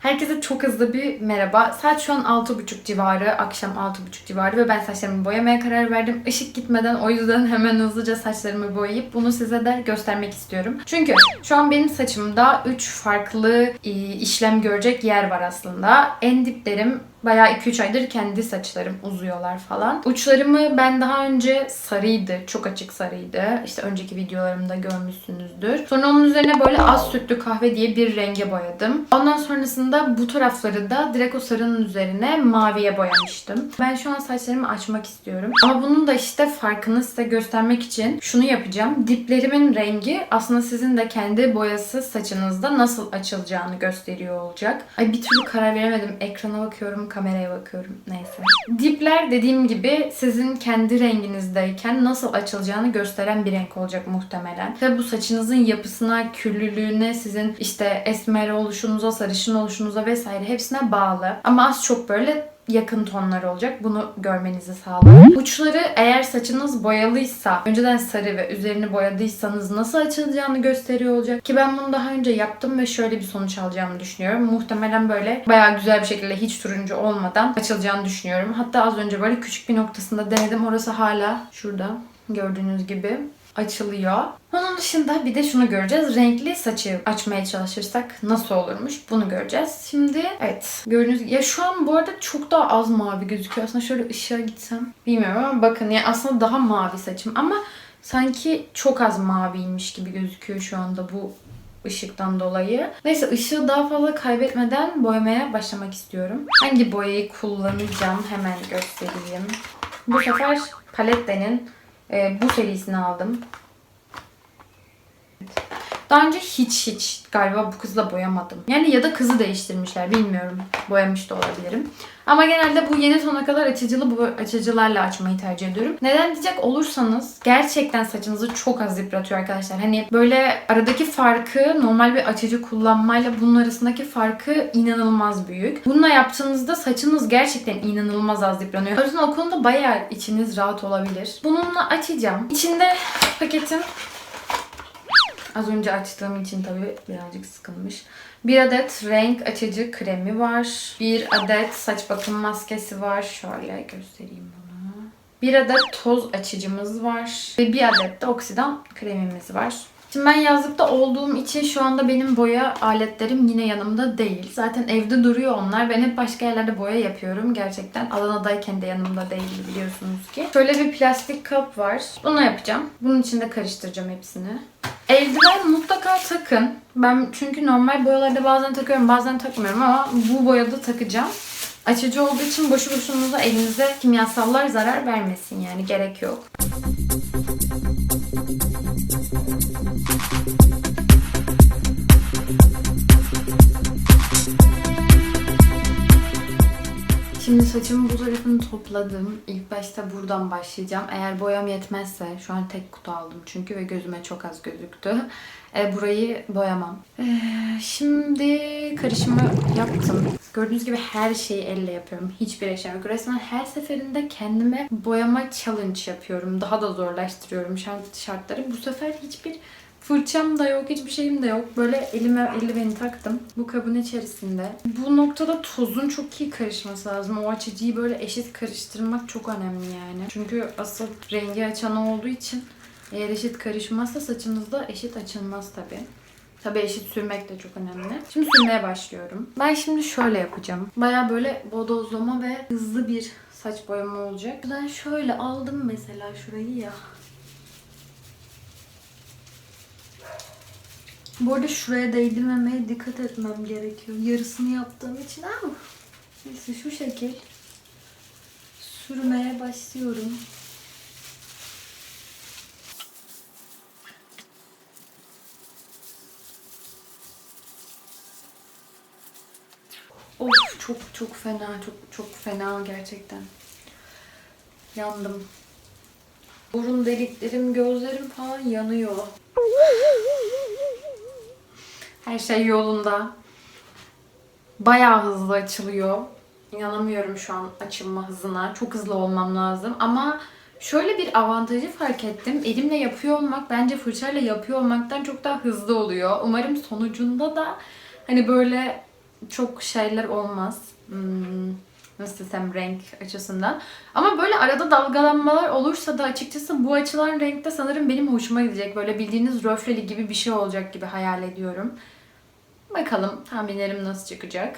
Herkese çok hızlı bir merhaba. Saat şu an 6.30 civarı, akşam 6.30 civarı ve ben saçlarımı boyamaya karar verdim. Işık gitmeden o yüzden hemen hızlıca saçlarımı boyayıp bunu size de göstermek istiyorum. Çünkü şu an benim saçımda 3 farklı e, işlem görecek yer var aslında. En diplerim Bayağı 2-3 aydır kendi saçlarım uzuyorlar falan. Uçlarımı ben daha önce sarıydı. Çok açık sarıydı. İşte önceki videolarımda görmüşsünüzdür. Sonra onun üzerine böyle az sütlü kahve diye bir renge boyadım. Ondan sonrasında bu tarafları da direkt o sarının üzerine maviye boyamıştım. Ben şu an saçlarımı açmak istiyorum. Ama bunun da işte farkını size göstermek için şunu yapacağım. Diplerimin rengi aslında sizin de kendi boyasız saçınızda nasıl açılacağını gösteriyor olacak. Ay bir türlü karar veremedim. Ekrana bakıyorum, kameraya bakıyorum. Neyse. Dipler dediğim gibi sizin kendi renginizdeyken nasıl açılacağını gösteren bir renk olacak muhtemelen. Ve bu saçınızın yapısına, küllülüğüne, sizin işte esmer oluşunuza, sarışın oluşunuza vesaire hepsine bağlı. Ama az çok böyle yakın tonlar olacak. Bunu görmenizi sağlar. Uçları eğer saçınız boyalıysa, önceden sarı ve üzerini boyadıysanız nasıl açılacağını gösteriyor olacak. Ki ben bunu daha önce yaptım ve şöyle bir sonuç alacağımı düşünüyorum. Muhtemelen böyle bayağı güzel bir şekilde hiç turuncu olmadan açılacağını düşünüyorum. Hatta az önce böyle küçük bir noktasında denedim. Orası hala şurada gördüğünüz gibi açılıyor. Onun dışında bir de şunu göreceğiz. Renkli saçı açmaya çalışırsak nasıl olurmuş bunu göreceğiz. Şimdi evet gördüğünüz ya şu an bu arada çok daha az mavi gözüküyor. Aslında şöyle ışığa gitsem bilmiyorum ama bakın ya aslında daha mavi saçım ama sanki çok az maviymiş gibi gözüküyor şu anda bu ışıktan dolayı. Neyse ışığı daha fazla kaybetmeden boyamaya başlamak istiyorum. Hangi boyayı kullanacağım hemen göstereyim. Bu sefer Palette'nin e, bu serisini aldım. Daha önce hiç hiç galiba bu kızla boyamadım. Yani ya da kızı değiştirmişler bilmiyorum. Boyamış da olabilirim. Ama genelde bu yeni sona kadar açıcılı bu açıcılarla açmayı tercih ediyorum. Neden diyecek olursanız gerçekten saçınızı çok az yıpratıyor arkadaşlar. Hani böyle aradaki farkı normal bir açıcı kullanmayla bunun arasındaki farkı inanılmaz büyük. Bununla yaptığınızda saçınız gerçekten inanılmaz az yıpranıyor. O yüzden o konuda bayağı içiniz rahat olabilir. Bununla açacağım. İçinde paketin Az önce açtığım için tabii birazcık sıkılmış. Bir adet renk açıcı kremi var. Bir adet saç bakım maskesi var. Şöyle göstereyim bunu. Bir adet toz açıcımız var. Ve bir adet de oksidan kremimiz var. Şimdi ben yazlıkta olduğum için şu anda benim boya aletlerim yine yanımda değil. Zaten evde duruyor onlar. Ben hep başka yerlerde boya yapıyorum. Gerçekten Adana'dayken de yanımda değildi biliyorsunuz ki. Şöyle bir plastik kap var. Bunu yapacağım. Bunun içinde karıştıracağım hepsini. Eldiven mutlaka takın. Ben çünkü normal boyalarda bazen takıyorum bazen takmıyorum ama bu boyada takacağım. Açıcı olduğu için boşu boşunuza elinize kimyasallar zarar vermesin yani gerek yok. Şimdi saçımın bu tarafını topladım. İlk başta buradan başlayacağım. Eğer boyam yetmezse, şu an tek kutu aldım çünkü ve gözüme çok az gözüktü. E, burayı boyamam. E, şimdi karışımı yaptım. Gördüğünüz gibi her şeyi elle yapıyorum. Hiçbir eşya yok. Resmen her seferinde kendime boyama challenge yapıyorum. Daha da zorlaştırıyorum şart, şartları. Bu sefer hiçbir Fırçam da yok, hiçbir şeyim de yok. Böyle elime eldiveni taktım. Bu kabın içerisinde. Bu noktada tozun çok iyi karışması lazım. O açıcıyı böyle eşit karıştırmak çok önemli yani. Çünkü asıl rengi açan olduğu için eğer eşit karışmazsa saçınızda eşit açılmaz tabii. Tabii eşit sürmek de çok önemli. Şimdi sürmeye başlıyorum. Ben şimdi şöyle yapacağım. Baya böyle bodozlama ve hızlı bir saç boyama olacak. Ben şöyle aldım mesela şurayı ya. Bu arada şuraya değdirmemeye dikkat etmem gerekiyor. Yarısını yaptığım için ama neyse şu şekil sürmeye başlıyorum. Of çok çok fena, çok çok fena gerçekten. Yandım. Burun deliklerim, gözlerim falan yanıyor. Her şey yolunda. Bayağı hızlı açılıyor. İnanamıyorum şu an açılma hızına. Çok hızlı olmam lazım. Ama şöyle bir avantajı fark ettim. Elimle yapıyor olmak bence fırçayla yapıyor olmaktan çok daha hızlı oluyor. Umarım sonucunda da hani böyle çok şeyler olmaz. Hmm, nasıl desem renk açısından. Ama böyle arada dalgalanmalar olursa da açıkçası bu açılan renkte sanırım benim hoşuma gidecek. Böyle bildiğiniz röfleli gibi bir şey olacak gibi hayal ediyorum. Bakalım tahminlerim nasıl çıkacak.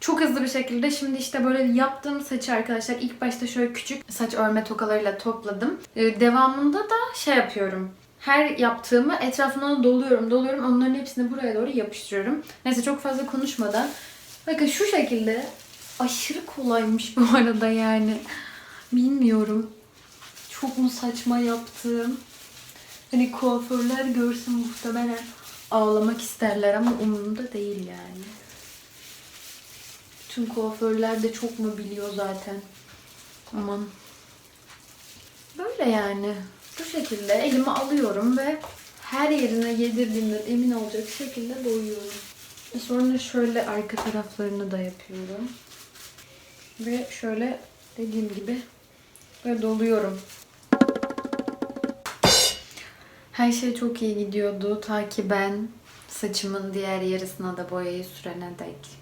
Çok hızlı bir şekilde şimdi işte böyle yaptığım saçı arkadaşlar ilk başta şöyle küçük saç örme tokalarıyla topladım. Ee, devamında da şey yapıyorum. Her yaptığımı etrafına doluyorum, doluyorum. Onların hepsini buraya doğru yapıştırıyorum. Neyse çok fazla konuşmadan. Bakın şu şekilde aşırı kolaymış bu arada yani. Bilmiyorum. Çok mu saçma yaptım? Hani kuaförler görsün muhtemelen ağlamak isterler ama umurumda değil yani. Tüm kuaförler de çok mu biliyor zaten. Aman. Böyle yani. Bu şekilde elime alıyorum ve her yerine yedirdiğimden emin olacak şekilde boyuyorum. Ve sonra şöyle arka taraflarını da yapıyorum. Ve şöyle dediğim gibi böyle doluyorum. Her şey çok iyi gidiyordu ta ki ben saçımın diğer yarısına da boyayı sürene dek.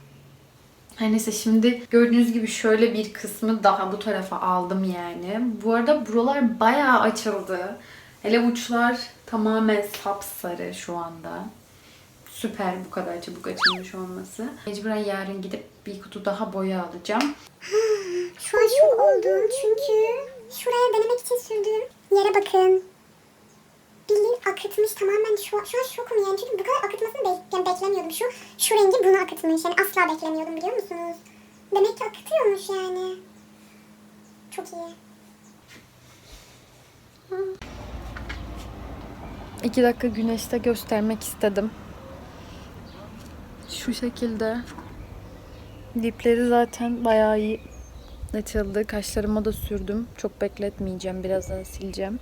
Her neyse şimdi gördüğünüz gibi şöyle bir kısmı daha bu tarafa aldım yani. Bu arada buralar bayağı açıldı. Hele uçlar tamamen sapsarı şu anda. Süper bu kadar çabuk açılmış olması. Mecburen yarın gidip bir kutu daha boya alacağım. Şu an şok oldum çünkü şuraya denemek için sürdüğüm yere bakın. Bildiğin akıtmış tamamen şu, şu an şokum yani çünkü bu kadar akıtmasını bek- yani beklemiyordum. Şu, şu rengi bunu akıtmış yani asla beklemiyordum biliyor musunuz? Demek ki akıtıyormuş yani. Çok iyi. İki dakika güneşte göstermek istedim. Şu şekilde. Dipleri zaten bayağı iyi açıldı. Kaşlarıma da sürdüm. Çok bekletmeyeceğim. Birazdan sileceğim.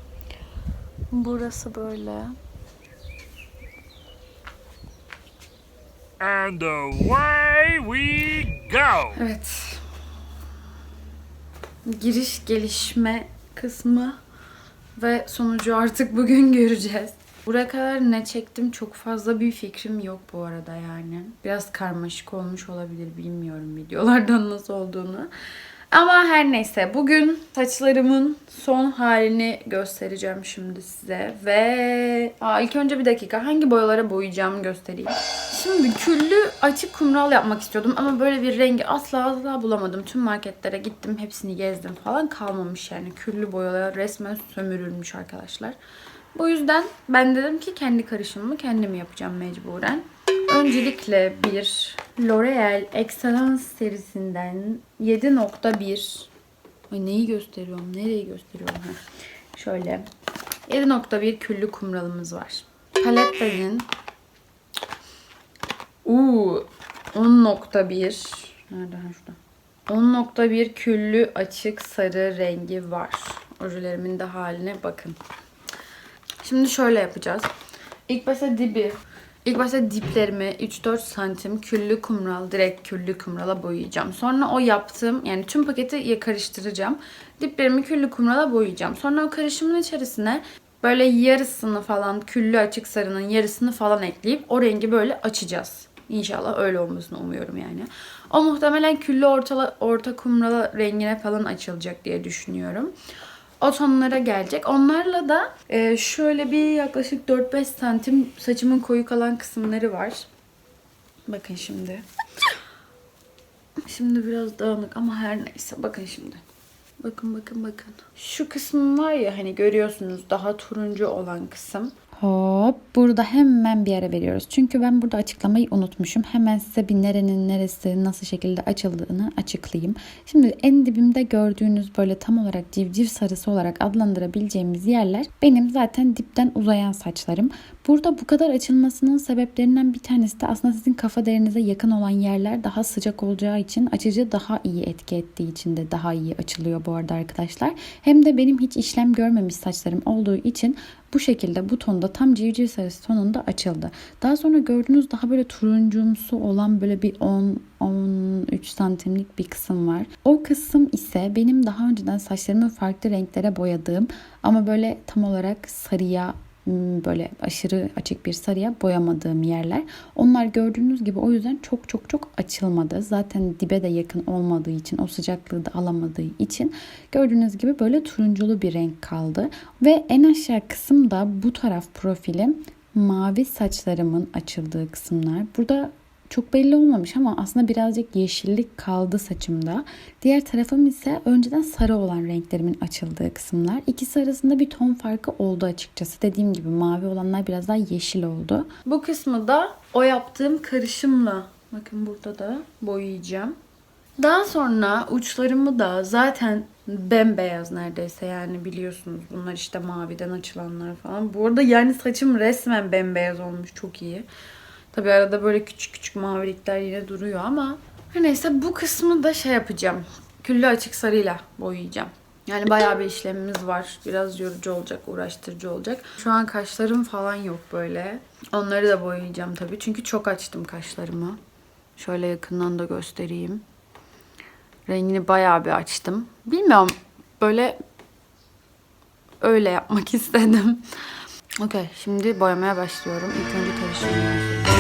Burası böyle. And away we go. Evet. Giriş gelişme kısmı ve sonucu artık bugün göreceğiz. Buraya kadar ne çektim çok fazla bir fikrim yok bu arada yani. Biraz karmaşık olmuş olabilir bilmiyorum videolardan nasıl olduğunu. Ama her neyse bugün saçlarımın son halini göstereceğim şimdi size. Ve Aa, ilk önce bir dakika hangi boyalara boyayacağımı göstereyim. Şimdi küllü açık kumral yapmak istiyordum ama böyle bir rengi asla asla bulamadım. Tüm marketlere gittim hepsini gezdim falan kalmamış yani. Küllü boyalar resmen sömürülmüş arkadaşlar. Bu yüzden ben dedim ki kendi karışımımı kendim yapacağım mecburen. Öncelikle bir L'Oreal Excellence serisinden 7.1 Ay neyi gösteriyorum? Nereyi gösteriyorum? Ha. Şöyle 7.1 küllü kumralımız var. Palette'nin Uuu 10.1 Nerede? Ha, şurada. 10.1 küllü açık sarı rengi var. Ojelerimin de haline bakın. Şimdi şöyle yapacağız. İlk başta dibi. İlk başta diplerimi 3-4 santim küllü kumral, direkt küllü kumrala boyayacağım. Sonra o yaptığım yani tüm paketi karıştıracağım. Diplerimi küllü kumrala boyayacağım. Sonra o karışımın içerisine böyle yarısını falan küllü açık sarının yarısını falan ekleyip o rengi böyle açacağız. İnşallah öyle olmasını umuyorum yani. O muhtemelen küllü orta, orta kumrala rengine falan açılacak diye düşünüyorum. O tonlara gelecek. Onlarla da e, şöyle bir yaklaşık 4-5 santim saçımın koyu kalan kısımları var. Bakın şimdi. Şimdi biraz dağınık ama her neyse. Bakın şimdi. Bakın bakın bakın. Şu kısmım var ya hani görüyorsunuz daha turuncu olan kısım. Hop burada hemen bir ara veriyoruz. Çünkü ben burada açıklamayı unutmuşum. Hemen size bir nerenin neresi nasıl şekilde açıldığını açıklayayım. Şimdi en dibimde gördüğünüz böyle tam olarak civciv sarısı olarak adlandırabileceğimiz yerler benim zaten dipten uzayan saçlarım. Burada bu kadar açılmasının sebeplerinden bir tanesi de aslında sizin kafa derinize yakın olan yerler daha sıcak olacağı için açıcı daha iyi etki ettiği için de daha iyi açılıyor bu arada arkadaşlar. Hem de benim hiç işlem görmemiş saçlarım olduğu için bu şekilde bu tonda tam civciv sarısı tonunda açıldı. Daha sonra gördüğünüz daha böyle turuncumsu olan böyle bir 10-13 santimlik bir kısım var. O kısım ise benim daha önceden saçlarımı farklı renklere boyadığım ama böyle tam olarak sarıya böyle aşırı açık bir sarıya boyamadığım yerler. Onlar gördüğünüz gibi o yüzden çok çok çok açılmadı. Zaten dibe de yakın olmadığı için o sıcaklığı da alamadığı için gördüğünüz gibi böyle turunculu bir renk kaldı. Ve en aşağı kısım da bu taraf profilim mavi saçlarımın açıldığı kısımlar. Burada çok belli olmamış ama aslında birazcık yeşillik kaldı saçımda. Diğer tarafım ise önceden sarı olan renklerimin açıldığı kısımlar. İkisi arasında bir ton farkı oldu açıkçası. Dediğim gibi mavi olanlar biraz daha yeşil oldu. Bu kısmı da o yaptığım karışımla bakın burada da boyayacağım. Daha sonra uçlarımı da zaten bembeyaz neredeyse yani biliyorsunuz bunlar işte maviden açılanlar falan. Bu arada yani saçım resmen bembeyaz olmuş çok iyi. Tabi arada böyle küçük küçük mavilikler yine duruyor ama her neyse bu kısmı da şey yapacağım. Küllü açık sarıyla boyayacağım. Yani bayağı bir işlemimiz var. Biraz yorucu olacak, uğraştırıcı olacak. Şu an kaşlarım falan yok böyle. Onları da boyayacağım tabii. Çünkü çok açtım kaşlarımı. Şöyle yakından da göstereyim. Rengini bayağı bir açtım. Bilmiyorum böyle öyle yapmak istedim. Okey şimdi boyamaya başlıyorum. İlk önce karıştırıyorum.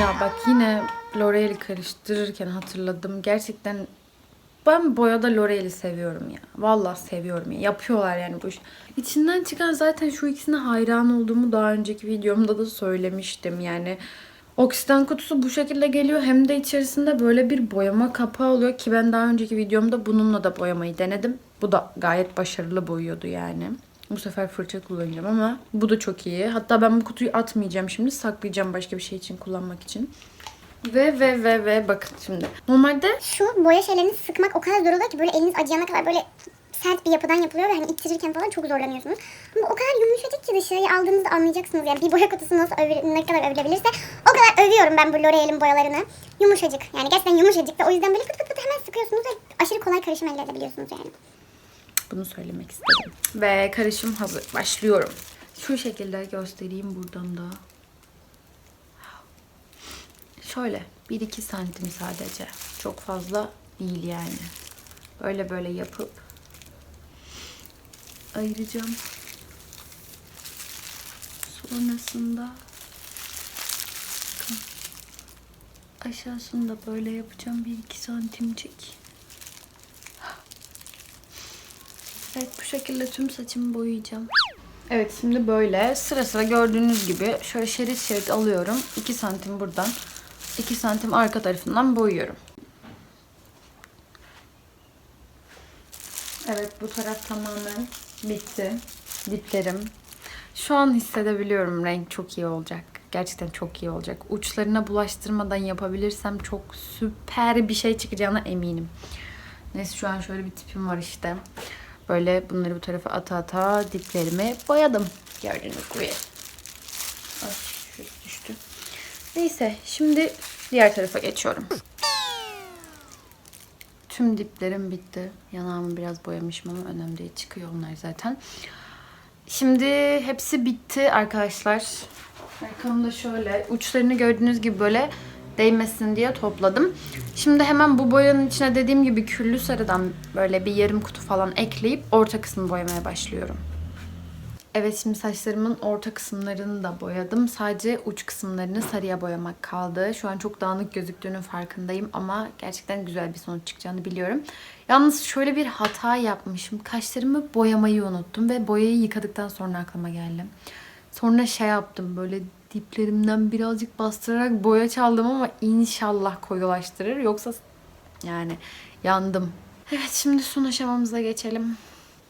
Ya bak yine L'Oreal'i karıştırırken hatırladım. Gerçekten ben boyada L'Oreal'i seviyorum ya. Vallahi seviyorum ya. Yapıyorlar yani bu iş. İçinden çıkan zaten şu ikisine hayran olduğumu daha önceki videomda da söylemiştim. Yani Oksiden kutusu bu şekilde geliyor. Hem de içerisinde böyle bir boyama kapağı oluyor ki ben daha önceki videomda bununla da boyamayı denedim. Bu da gayet başarılı boyuyordu yani. Bu sefer fırça kullanacağım ama bu da çok iyi. Hatta ben bu kutuyu atmayacağım şimdi. Saklayacağım başka bir şey için kullanmak için. Ve ve ve ve bakın şimdi. Normalde Şu boya şeylerini sıkmak o kadar zor oluyor ki böyle eliniz acıyana kadar böyle sert bir yapıdan yapılıyor ve hani ittirirken falan çok zorlanıyorsunuz. Ama o kadar yumuşacık ki dışarıya aldığınızda anlayacaksınız yani bir boya kutusu nasıl övül- ne kadar övülebilirse o kadar övüyorum ben bu L'Oreal'in boyalarını. Yumuşacık yani gerçekten yumuşacık ve o yüzden böyle pıt pıt pıt hemen sıkıyorsunuz ve aşırı kolay karışım elde edebiliyorsunuz yani. Bunu söylemek istedim. Ve karışım hazır. Başlıyorum. Şu şekilde göstereyim buradan da. Şöyle 1-2 santim sadece. Çok fazla değil yani. Böyle böyle yapıp ayıracağım. Sonrasında bakın, aşağısını da böyle yapacağım 1-2 santimcik. Evet bu şekilde tüm saçımı boyayacağım. Evet şimdi böyle sıra sıra gördüğünüz gibi şöyle şerit şerit alıyorum. 2 santim buradan 2 santim arka tarafından boyuyorum. Evet bu taraf tamamen bitti. Diplerim. Şu an hissedebiliyorum renk çok iyi olacak. Gerçekten çok iyi olacak. Uçlarına bulaştırmadan yapabilirsem çok süper bir şey çıkacağına eminim. Neyse şu an şöyle bir tipim var işte. Böyle bunları bu tarafa ata ata diplerimi boyadım. Gördüğünüz gibi. Ay düştü. Neyse şimdi diğer tarafa geçiyorum. Tüm diplerim bitti. Yanağımı biraz boyamışım ama önemli değil. Çıkıyor onlar zaten. Şimdi hepsi bitti arkadaşlar. Arkamda şöyle uçlarını gördüğünüz gibi böyle değmesin diye topladım. Şimdi hemen bu boyanın içine dediğim gibi küllü sarıdan böyle bir yarım kutu falan ekleyip orta kısmını boyamaya başlıyorum. Evet şimdi saçlarımın orta kısımlarını da boyadım. Sadece uç kısımlarını sarıya boyamak kaldı. Şu an çok dağınık gözüktüğünün farkındayım ama gerçekten güzel bir sonuç çıkacağını biliyorum. Yalnız şöyle bir hata yapmışım. Kaşlarımı boyamayı unuttum ve boyayı yıkadıktan sonra aklıma geldi. Sonra şey yaptım böyle diplerimden birazcık bastırarak boya çaldım ama inşallah koyulaştırır. Yoksa yani yandım. Evet şimdi son aşamamıza geçelim.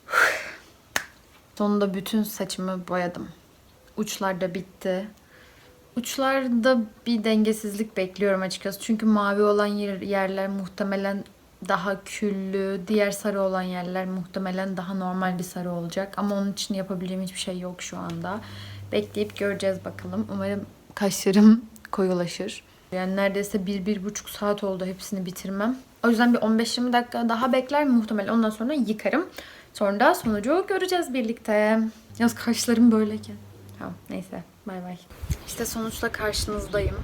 Sonunda bütün saçımı boyadım. Uçlar da bitti. Uçlarda bir dengesizlik bekliyorum açıkçası. Çünkü mavi olan yer- yerler muhtemelen daha küllü, diğer sarı olan yerler muhtemelen daha normal bir sarı olacak. Ama onun için yapabileceğim hiçbir şey yok şu anda. Bekleyip göreceğiz bakalım. Umarım kaşlarım koyulaşır. Yani neredeyse bir, bir buçuk saat oldu hepsini bitirmem. O yüzden bir 15-20 dakika daha bekler muhtemelen. Ondan sonra yıkarım. Sonra da sonucu göreceğiz birlikte. Yalnız kaşlarım böyleyken. Tamam neyse bay bay. İşte sonuçta karşınızdayım.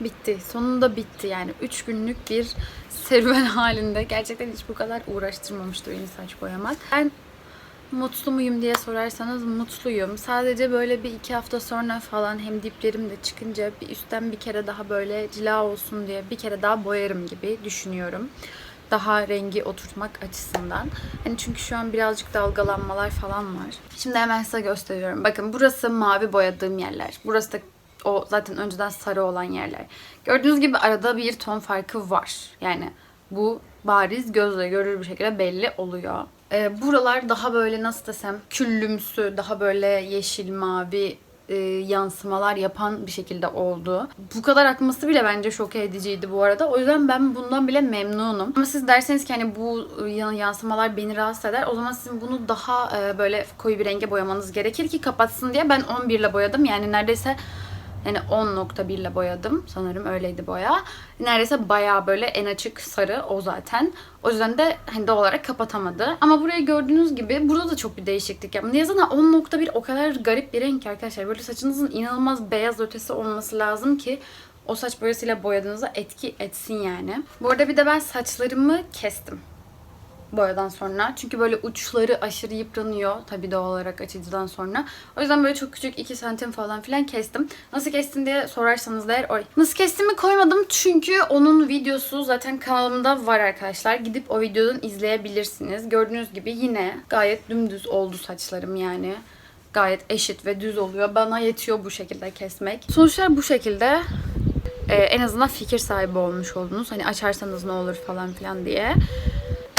bitti. Sonunda bitti yani. 3 günlük bir serüven halinde. Gerçekten hiç bu kadar uğraştırmamıştı beni saç boyamak. Ben mutlu muyum diye sorarsanız mutluyum. Sadece böyle bir iki hafta sonra falan hem diplerim de çıkınca bir üstten bir kere daha böyle cila olsun diye bir kere daha boyarım gibi düşünüyorum. Daha rengi oturtmak açısından. Hani çünkü şu an birazcık dalgalanmalar falan var. Şimdi hemen size gösteriyorum. Bakın burası mavi boyadığım yerler. Burası da o zaten önceden sarı olan yerler. Gördüğünüz gibi arada bir ton farkı var. Yani bu bariz gözle görülür bir şekilde belli oluyor. Ee, buralar daha böyle nasıl desem küllümsü, daha böyle yeşil, mavi e, yansımalar yapan bir şekilde oldu. Bu kadar akması bile bence şok ediciydi bu arada. O yüzden ben bundan bile memnunum. Ama siz derseniz ki hani bu yan- yansımalar beni rahatsız eder. O zaman sizin bunu daha e, böyle koyu bir renge boyamanız gerekir ki kapatsın diye ben 11 ile boyadım. Yani neredeyse yani 10.1 ile boyadım. Sanırım öyleydi boya. Neredeyse bayağı böyle en açık sarı o zaten. O yüzden de hani doğal olarak kapatamadı. Ama burayı gördüğünüz gibi burada da çok bir değişiklik. Niye zaten 10.1 o kadar garip bir renk arkadaşlar. Böyle saçınızın inanılmaz beyaz ötesi olması lazım ki o saç boyasıyla boyadığınızda etki etsin yani. Bu arada bir de ben saçlarımı kestim boyadan sonra. Çünkü böyle uçları aşırı yıpranıyor tabii doğal olarak açıcıdan sonra. O yüzden böyle çok küçük 2 santim falan filan kestim. Nasıl kestim diye sorarsanız da eğer oy. Nasıl kestiğimi koymadım çünkü onun videosu zaten kanalımda var arkadaşlar. Gidip o videodan izleyebilirsiniz. Gördüğünüz gibi yine gayet dümdüz oldu saçlarım yani. Gayet eşit ve düz oluyor. Bana yetiyor bu şekilde kesmek. Sonuçlar bu şekilde. Ee, en azından fikir sahibi olmuş oldunuz. Hani açarsanız ne olur falan filan diye.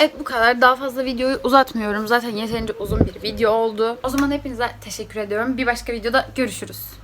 Evet bu kadar. Daha fazla videoyu uzatmıyorum. Zaten yeterince uzun bir video oldu. O zaman hepinize teşekkür ediyorum. Bir başka videoda görüşürüz.